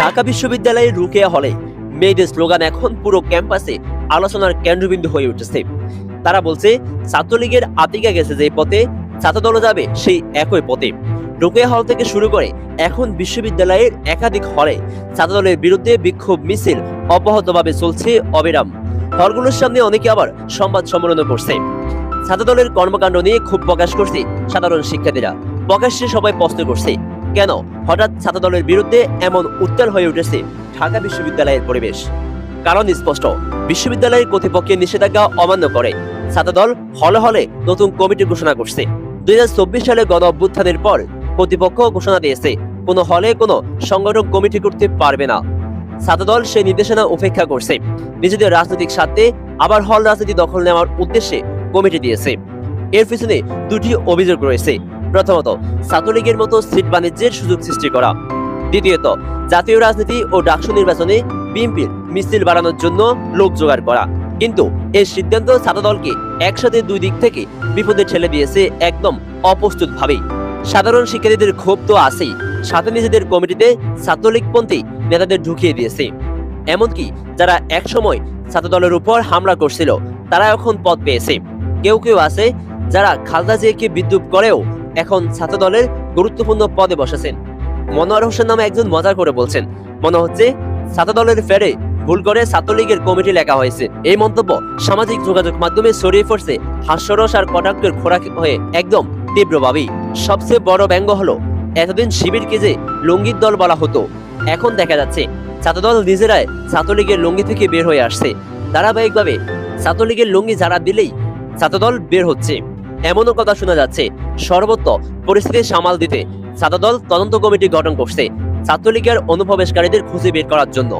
ঢাকা বিশ্ববিদ্যালয়ের রুকেয়া হলে মেয়েদের স্লোগান এখন পুরো ক্যাম্পাসে আলোচনার কেন্দ্রবিন্দু হয়ে উঠেছে। তারা বলছে, ছাত্রলীগের আতিকা গেছে যে পথে, ছাত্রদল যাবে সেই একই পথে। রুকেয়া হল থেকে শুরু করে এখন বিশ্ববিদ্যালয়ের একাধিক হলে ছাত্রদলের বিরুদ্ধে বিক্ষোভ মিছিল অব্যাহতভাবে চলছে অবিরাম। হলগুলোর সামনে অনেকে আবার সংবাদ সম্মেলনও করছে। ছাত্রদলের কর্মকাণ্ড নিয়ে ক্ষোভ প্রকাশ করছে সাধারণ শিক্ষার্থীরা। প্রকাশ্যে সবাই প্রশ্ন করছে কেন হঠাৎ ছাত্রদলের বিরুদ্ধে এমন উত্তাল হয়ে উঠেছে ঢাকা বিশ্ববিদ্যালয়ের পরিবেশ? কারণ স্পষ্ট, বিশ্ববিদ্যালয়ের কর্তৃপক্ষের নিষেধাজ্ঞা অমান্য করে ছাত্রদল হলে হলে নতুন কমিটি ঘোষণা করছে। দুই সালে গণ অভ্যুত্থানের পর কর্তৃপক্ষ ঘোষণা দিয়েছে, কোনো হলে কোনো সংগঠন কমিটি করতে পারবে না। ছাত্রদল সেই নির্দেশনা উপেক্ষা করছে। নিজেদের রাজনৈতিক স্বার্থে আবার হল রাজনীতি দখল নেওয়ার উদ্দেশ্যে কমিটি দিয়েছে। এর পিছনে দুটি অভিযোগ রয়েছে। প্রথমত, ছাত্রলীগের মতো সিট বাণিজ্যের সুযোগ সৃষ্টি করা। দ্বিতীয়ত, জাতীয় রাজনীতি ও ডাকসু নির্বাচনে বিএনপির মিছিল বাড়ানোর জন্য লোক জোগাড় করা। কিন্তু এই সিদ্ধান্ত ছাত্রদলকে একসাথে দুই দিক থেকে বিপদে ঠেলে দিয়েছে একদম অপ্রস্তুত ভাবেই সাধারণ শিক্ষার্থীদের ক্ষোভ তো আছেই, সাথে নিজেদের কমিটিতে ছাত্রলীগপন্থী নেতাদের ঢুকিয়ে দিয়েছে। এমনকি যারা একসময় ছাত্র দলের উপর হামলা করছিল, তারা এখন পদ পেয়েছে। কেউ কেউ আছে যারা খালদা জিয়াকে বিদ্রুপ করেও এখন ছাত্র দলের গুরুত্বপূর্ণ পদে বসেছেন। মনোয়ার হোসেন নামে একজন মজা করে বলছেন, মনে হচ্ছে ছাত্র দলের ফেরে ভুল করে ছাত্রলীগের কমিটি লেখা হয়েছে। এই মন্তব্য সামাজিক যোগাযোগ মাধ্যমে ছড়িয়ে পড়ছে হাস্যরস আর কটাক্ষের খোরাক হয়ে একদম তীব্রভাবেই সবচেয়ে বড় ব্যঙ্গ হলো, এতদিন শিবিরকে যে লঙ্গির দল বলা হতো, এখন দেখা যাচ্ছে ছাত্রদল নিজেরাই ছাত্রলীগের লঙ্গি থেকে বের হয়ে আসছে। ধারাবাহিকভাবে ছাত্রলীগের লঙ্গি যারা দিলেই ছাত্রদল বের হচ্ছে। এমনও কথা শোনা যাচ্ছে। সর্বত্র পরিস্থিতি সামাল দিতে ছাত্রদল তদন্ত কমিটি গঠন করছে ছাত্রলীগের অনুপ্রবেশকারীদের খুঁজে বের করার জন্য।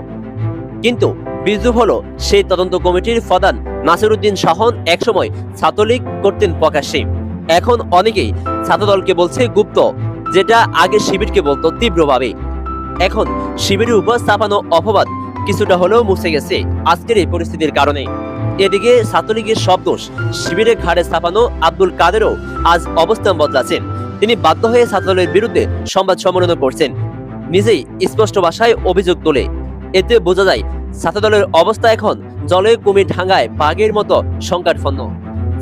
কিন্তু বিদ্রুপ হলো সেই তদন্ত কমিটির প্রধান নাসিরুদ্দিন শাহন একসময় ছাত্রলীগ করতেন প্রকাশ্যে। এখন অনেকেই ছাত্রদলকে বলছে গুপ্ত, যেটা আগে শিবিরকে বলতো তীব্রভাবে। এখন শিবিরের উপর চাপানো অপবাদ কিছুটা হলেও মুছে গেছে আজকের এই পরিস্থিতির কারণে। এদিকে ছাত্রলীগের সব দোষ, শিবিরের ঘাড়ে স্থাপানো আব্দুল কাদেরও আজ অবস্থান বদলাছেন তিনি বাধ্য হয়ে ছাত্রদলের বিরুদ্ধে সংবাদ সম্মেলন করছেন। নিজেই স্পষ্ট ভাষায় অভিযোগ তোলে। এতে বোঝা যায়, ছাত্রদলের অবস্থা এখন জলে কুমির ঢাঙ্গায় বাঘের মতো সংকটপন্ন।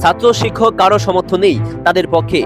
ছাত্র শিক্ষক কারও সমর্থন নেই তাদের পক্ষে।